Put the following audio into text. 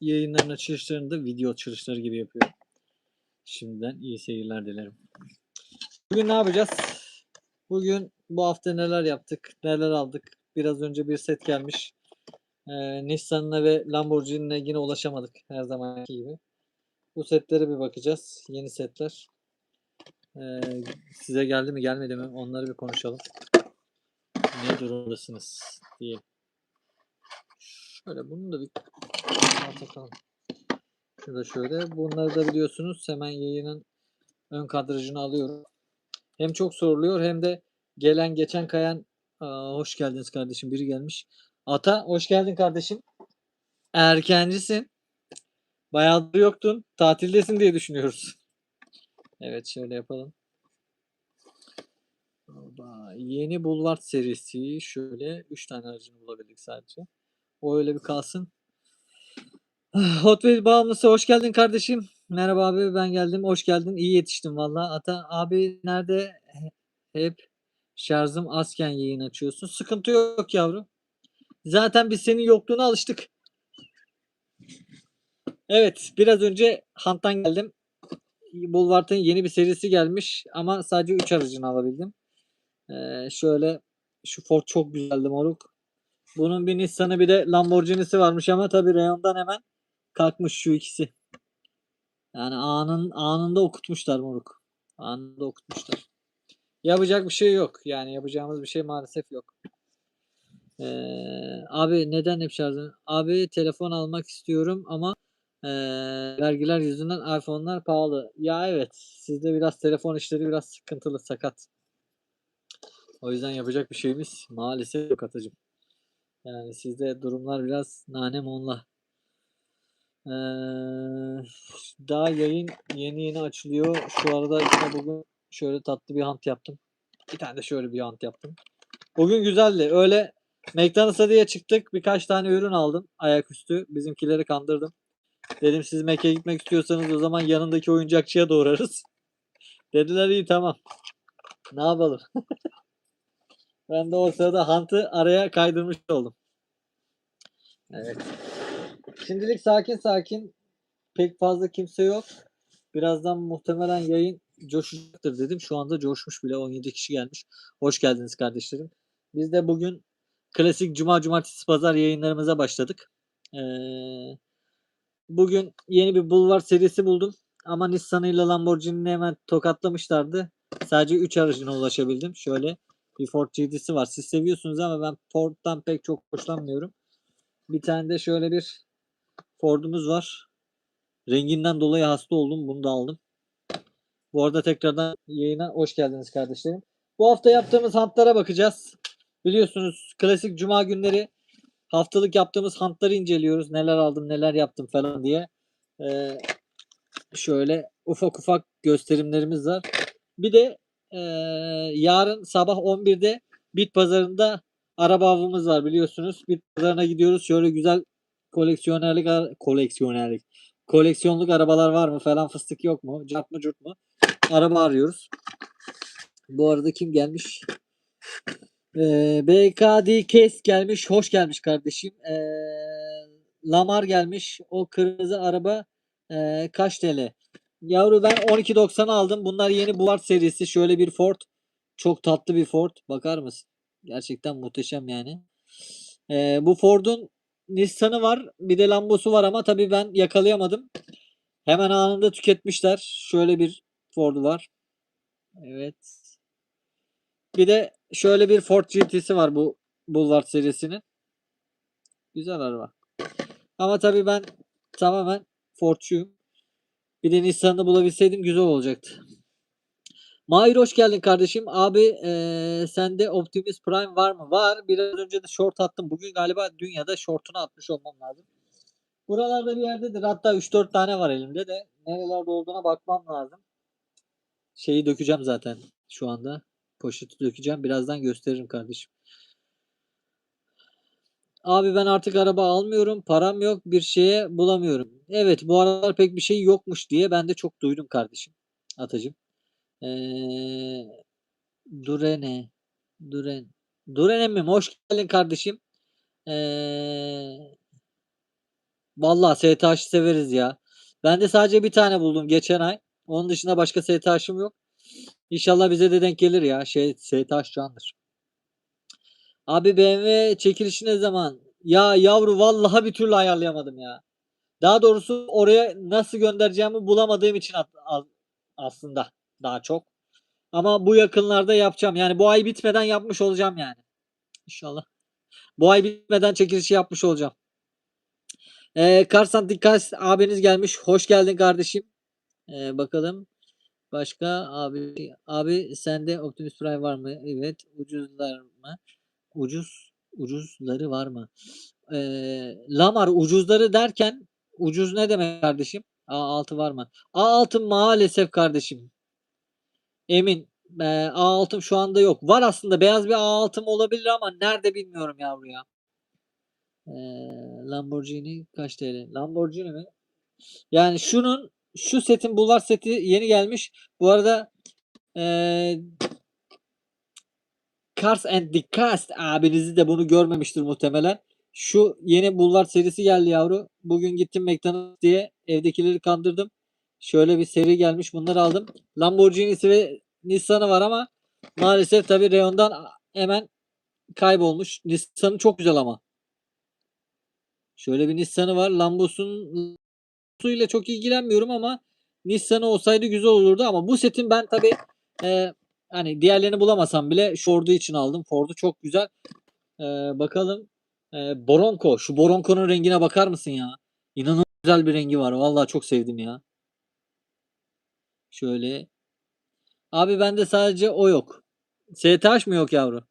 yayınların açılışlarını da video açılışları gibi yapıyorum. Şimdiden iyi seyirler dilerim. Bugün ne yapacağız? Bugün bu hafta neler yaptık, neler aldık? Biraz önce bir set gelmiş. Ee, Nissan'la ve Lamborghini'ne yine ulaşamadık her zamanki gibi. Bu setlere bir bakacağız. Yeni setler. Ee, size geldi mi gelmedi mi onları bir konuşalım. Ne durumdasınız diye. Şöyle bunu da bir takalım. Şurada şöyle. Bunları da biliyorsunuz hemen yayının ön kadrajını alıyorum. Hem çok soruluyor hem de gelen geçen kayan Aa, hoş geldiniz kardeşim. Biri gelmiş. Ata hoş geldin kardeşim. Erkencisin. Bayağıdır yoktun. Tatildesin diye düşünüyoruz. Evet şöyle yapalım. Oba, Yeni Boulevard serisi şöyle 3 tane aracını bulabildik sadece. O öyle bir kalsın. Hot Wheels bağımlısı hoş geldin kardeşim. Merhaba abi ben geldim. Hoş geldin. İyi yetiştin valla. Ata abi nerede? Hep şarjım azken yayın açıyorsun. Sıkıntı yok yavrum. Zaten biz senin yokluğuna alıştık. Evet biraz önce Hant'tan geldim. Boulevard'ın yeni bir serisi gelmiş ama sadece 3 aracını alabildim. Ee, şöyle şu Ford çok güzeldi moruk. Bunun bir Nissan'ı bir de Lamborghini'si varmış ama tabii reyondan hemen kalkmış şu ikisi. Yani anın anında okutmuşlar moruk. Anında okutmuşlar. Yapacak bir şey yok. Yani yapacağımız bir şey maalesef yok. Ee, abi neden hep şarjın? Abi telefon almak istiyorum ama ee, vergiler yüzünden iPhone'lar pahalı. Ya evet sizde biraz telefon işleri biraz sıkıntılı sakat. O yüzden yapacak bir şeyimiz maalesef yok Atacığım. Yani sizde durumlar biraz nane monla. Ee, daha yayın yeni yeni açılıyor. Şu arada işte bugün şöyle tatlı bir hant yaptım. Bir tane de şöyle bir hant yaptım. Bugün güzeldi. Öyle McDonald's'a diye çıktık. Birkaç tane ürün aldım. Ayaküstü. Bizimkileri kandırdım. Dedim siz Mekke'ye gitmek istiyorsanız o zaman yanındaki oyuncakçıya doğrarız. Dediler iyi tamam. Ne yapalım? ben de o sırada Hunt'ı araya kaydırmış oldum. Evet. Şimdilik sakin sakin. Pek fazla kimse yok. Birazdan muhtemelen yayın coşacaktır dedim. Şu anda coşmuş bile. 17 kişi gelmiş. Hoş geldiniz kardeşlerim. Biz de bugün klasik cuma cumartesi pazar yayınlarımıza başladık. Ee, bugün yeni bir bulvar serisi buldum. Ama Nissan ile Lamborghini'ni hemen tokatlamışlardı. Sadece 3 aracına ulaşabildim. Şöyle bir Ford GT'si var. Siz seviyorsunuz ama ben Ford'dan pek çok hoşlanmıyorum. Bir tane de şöyle bir Ford'umuz var. Renginden dolayı hasta oldum. Bunu da aldım. Bu arada tekrardan yayına hoş geldiniz kardeşlerim. Bu hafta yaptığımız hantlara bakacağız. Biliyorsunuz klasik cuma günleri haftalık yaptığımız hantları inceliyoruz. Neler aldım neler yaptım falan diye. Ee, şöyle ufak ufak gösterimlerimiz var. Bir de e, yarın sabah 11'de Bit pazarında araba avımız var biliyorsunuz. Bit pazarına gidiyoruz. Şöyle güzel koleksiyonerlik koleksiyonerlik koleksiyonluk arabalar var mı falan fıstık yok mu? Cart mı curt mu? Araba arıyoruz. Bu arada kim gelmiş? Ee, BKD Kes gelmiş. Hoş gelmiş kardeşim. Ee, Lamar gelmiş. O kırmızı araba ee, kaç TL? Yavru ben 12.90 aldım. Bunlar yeni Buart serisi. Şöyle bir Ford. Çok tatlı bir Ford. Bakar mısın? Gerçekten muhteşem yani. Ee, bu Ford'un Nissan'ı var. Bir de Lambo'su var ama tabii ben yakalayamadım. Hemen anında tüketmişler. Şöyle bir Ford'u var. Evet. Bir de şöyle bir Ford GT'si var bu Boulevard serisinin. Güzel araba. Ama tabii ben tamamen Ford'çuyum. Bir de Nissan'ı bulabilseydim güzel olacaktı. Mahir hoş geldin kardeşim. Abi eee sende Optimus Prime var mı? Var. Biraz önce de short attım. Bugün galiba dünyada shortunu atmış olmam lazım. Buralarda bir yerdedir. Hatta 3-4 tane var elimde de. Nerelerde olduğuna bakmam lazım. Şeyi dökeceğim zaten şu anda. Poşeti dökeceğim. Birazdan gösteririm kardeşim. Abi ben artık araba almıyorum. Param yok. Bir şeye bulamıyorum. Evet bu aralar pek bir şey yokmuş diye ben de çok duydum kardeşim. Atacım. Eee Durene. Duren. Duren emmim hoş geldin kardeşim. Eee Vallahi STH'ı severiz ya. Ben de sadece bir tane buldum geçen ay. Onun dışında başka STH'ım yok. İnşallah bize de denk gelir ya. Şey STH candır. Abi BMW çekilişi ne zaman? Ya yavru vallahi bir türlü ayarlayamadım ya. Daha doğrusu oraya nasıl göndereceğimi bulamadığım için aslında daha çok. Ama bu yakınlarda yapacağım. Yani bu ay bitmeden yapmış olacağım yani. İnşallah. Bu ay bitmeden çekilişi yapmış olacağım. Ee, Karsan Dikkat abiniz gelmiş. Hoş geldin kardeşim. Ee, bakalım. Başka abi abi sende Optimus Prime var mı? Evet. Ucuzlar mı? Ucuz ucuzları var mı? Ee, Lamar ucuzları derken ucuz ne demek kardeşim? A6 var mı? A6 maalesef kardeşim. Emin. Ee, A6'm şu anda yok. Var aslında beyaz bir A6'm olabilir ama nerede bilmiyorum yavru ya. Ee, Lamborghini kaç TL? Lamborghini mi? Yani şunun şu setin Bulvar seti yeni gelmiş. Bu arada eee Cars and the Cast abinizi de bunu görmemiştir muhtemelen. Şu yeni Bulvar serisi geldi yavru. Bugün gittim McDonald's diye evdekileri kandırdım. Şöyle bir seri gelmiş. Bunları aldım. Lamborghini'si ve Nissan'ı var ama maalesef tabii reyondan hemen kaybolmuş. Nissan'ı çok güzel ama. Şöyle bir Nissan'ı var. Lambos'un ile çok ilgilenmiyorum ama Nissan'ı olsaydı güzel olurdu ama bu setin ben tabii e, hani diğerlerini bulamasam bile Ford'u için aldım. Ford'u çok güzel. E, bakalım. E, Boronco. Şu Boronco'nun rengine bakar mısın ya? İnanılmaz güzel bir rengi var. Vallahi çok sevdim ya. Şöyle. Abi bende sadece o yok. STH mı yok yavru?